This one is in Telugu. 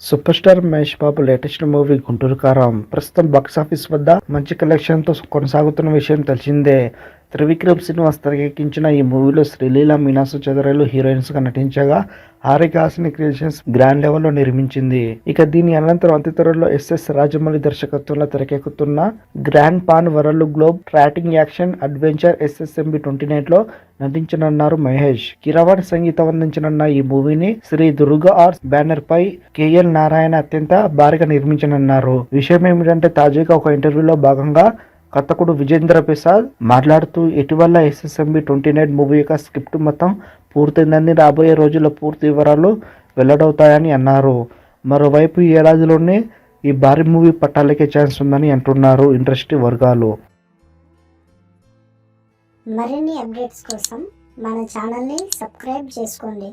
Super star Mahesh Babu latest movie Guntur Kaaram. ప్రస్తుతం బాక్సాఫీస్ వద్ద మంచి కలెక్షన్తో కొనసాగుతున్న విషయం తెలిసిందే. త్రివిక్రమ్ శ్రీనివాస్ తెరకెక్కించిన ఈ మూవీలో శ్రీలీల మీనాసు చదరలు హీరోయిన్స్గా నటించగా హారికాసిని క్రియేషన్స్ గ్రాండ్ లెవెల్లో నిర్మించింది. ఇక దీని అనంతరం అతి త్వరలో ఎస్ఎస్ రాజమౌళి దర్శకత్వంలో తెరకెక్కుతున్న grand pan world globe trotting action adventure S S M B twenty నైన్లో నటించనున్నారు మహేష్. కిరవాణి సంగీతం అందించనున్న ఈ మూవీని శ్రీ దుర్గా ఆర్ట్స్ బ్యానర్ పై కేఎల్ నారాయణ అత్యంత భారీగా నిర్మించనున్నారు. విషయం ఏమిటంటే తాజాగా ఒక ఇంటర్వ్యూలో భాగంగా కథకుడు విజేంద్ర ప్రసాద్ మాట్లాడుతూ ఇటీవల ఎస్ఎస్ఎంబి ట్వంటీ నైన్ మూవీ యొక్క స్క్రిప్ట్ మొత్తం పూర్తయిందని రాబోయే రోజుల్లో పూర్తి వివరాలు వెల్లడవుతాయని అన్నారు. మరోవైపు ఈ ఏడాదిలోనే ఈ భారీ మూవీ పట్టాలకే ఛాన్స్ ఉందని అంటున్నారు ఇండస్ట్రీ వర్గాలు. మరిన్ని అప్డేట్స్ కోసం మన ఛానల్ని సబ్స్క్రైబ్ చేసుకోండి.